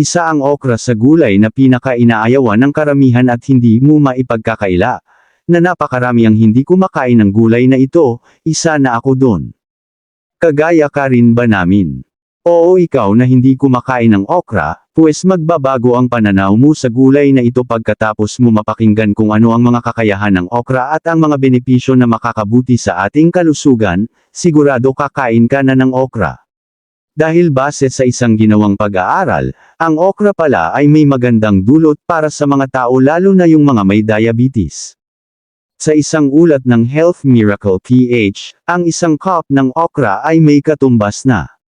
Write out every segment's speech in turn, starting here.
Isa ang okra sa gulay na pinaka-inaayawan ng karamihan at hindi mo maipagkakaila, na napakarami ang hindi kumakain ng gulay na ito, isa na ako doon. Kagaya ka rin ba namin? Oo ikaw na hindi kumakain ng okra, pues magbabago ang pananaw mo sa gulay na ito pagkatapos mo mapakinggan kung ano ang mga kakayahan ng okra at ang mga benepisyo na makakabuti sa ating kalusugan, sigurado kakain ka na ng okra. Dahil base sa isang ginawang pag-aaral, ang okra pala ay may magandang dulot para sa mga tao lalo na yung mga may diabetes. Sa isang ulat ng Health Miracle PH, ang isang cup ng okra ay may katumbas na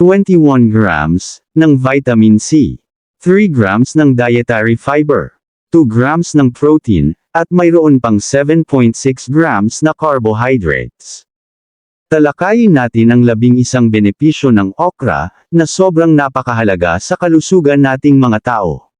21 grams ng vitamin C, 3 grams ng dietary fiber, 2 grams ng protein, at mayroon pang 7.6 grams na carbohydrates. Talakayin natin ang labing isang benepisyo ng okra na sobrang napakahalaga sa kalusugan nating mga tao.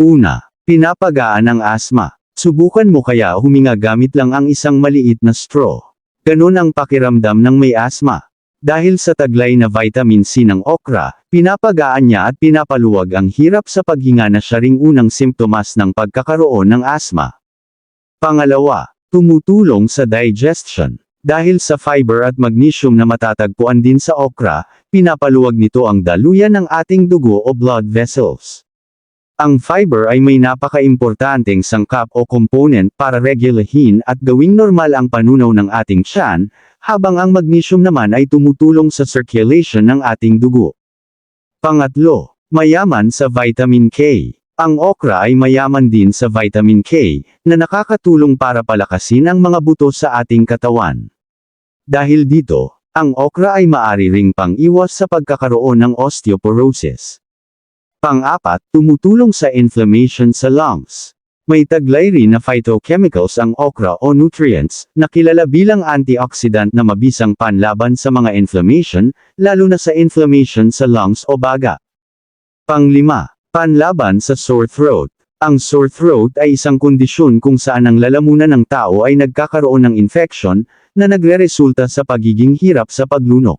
Una, pinapagaan ang asma. Subukan mo kaya huminga gamit lang ang isang maliit na straw. Ganun ang pakiramdam ng may asma. Dahil sa taglay na vitamin C ng okra, pinapagaan niya at pinapaluwag ang hirap sa paghinga na siya ring unang simptomas ng pagkakaroon ng asma. Pangalawa, tumutulong sa digestion. Dahil sa fiber at magnesium na matatagpuan din sa okra, pinapaluwag nito ang daluyan ng ating dugo o blood vessels. Ang fiber ay may napaka-importanteng sangkap o component para regulahin at gawing normal ang panunaw ng ating tiyan, habang ang magnesium naman ay tumutulong sa circulation ng ating dugo. Pangatlo, mayaman sa vitamin K. Ang okra ay mayaman din sa vitamin K, na nakakatulong para palakasin ang mga buto sa ating katawan. Dahil dito, ang okra ay maari ring pang-iwas sa pagkakaroon ng osteoporosis. Pang-apat, tumutulong sa inflammation sa lungs. May taglay rin na phytochemicals ang okra o nutrients, na kilala bilang antioxidant na mabisang panlaban sa mga inflammation, lalo na sa inflammation sa lungs o baga. Panglima, panlaban sa sore throat. Ang sore throat ay isang kondisyon kung saan ang lalamunan ng tao ay nagkakaroon ng infection, na nagreresulta sa pagiging hirap sa paglunok.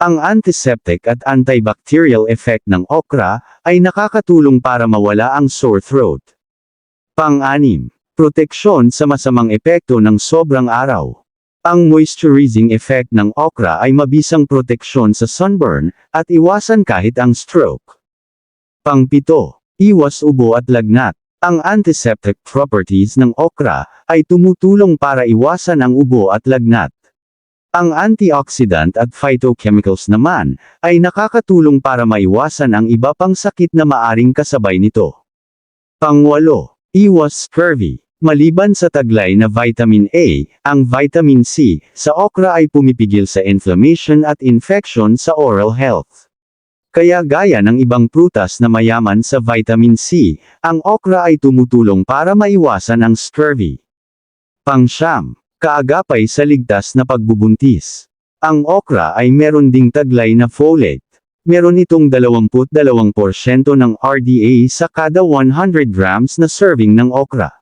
Ang antiseptic at antibacterial effect ng okra, ay nakakatulong para mawala ang sore throat. Pang-anim, proteksyon sa masamang epekto ng sobrang araw. Ang moisturizing effect ng okra ay mabisang proteksyon sa sunburn, at iwasan kahit ang stroke. Pangpito, iwas ubo at lagnat. Ang antiseptic properties ng okra ay tumutulong para iwasan ang ubo at lagnat. Ang antioxidant at phytochemicals naman ay nakakatulong para maiwasan ang iba pang sakit na maaring kasabay nito. Pangwalo, iwas scurvy. Maliban sa taglay na vitamin A, ang vitamin C sa okra ay pumipigil sa inflammation at infection sa oral health. Kaya gaya ng ibang prutas na mayaman sa vitamin C, ang okra ay tumutulong para maiwasan ang scurvy. Pangsyam, kaagapay sa ligtas na pagbubuntis. Ang okra ay meron ding taglay na folate. Meron itong 22% ng RDA sa kada 100 grams na serving ng okra.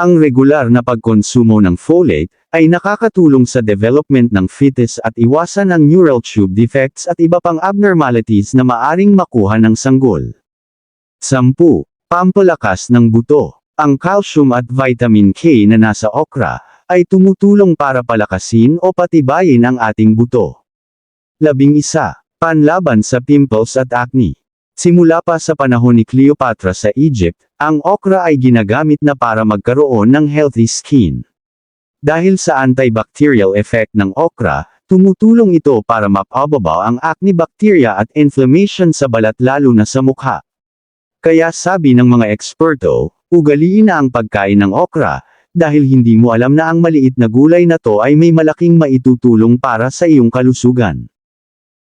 Ang regular na pagkonsumo ng folate ay nakakatulong sa development ng fetus at iwasan ang neural tube defects at iba pang abnormalities na maaring makuha ng sanggol. 10. Pampalakas ng buto. Ang calcium at vitamin K na nasa okra ay tumutulong para palakasin o patibayin ang ating buto. 11. Panlaban sa pimples at acne. Simula pa sa panahon ni Cleopatra sa Egypt, ang okra ay ginagamit na para magkaroon ng healthy skin. Dahil sa antibacterial effect ng okra, tumutulong ito para mapababa ang acne bacteria at inflammation sa balat lalo na sa mukha. Kaya sabi ng mga eksperto, ugaliin na ang pagkain ng okra, dahil hindi mo alam na ang maliit na gulay na to ay may malaking maitutulong para sa iyong kalusugan.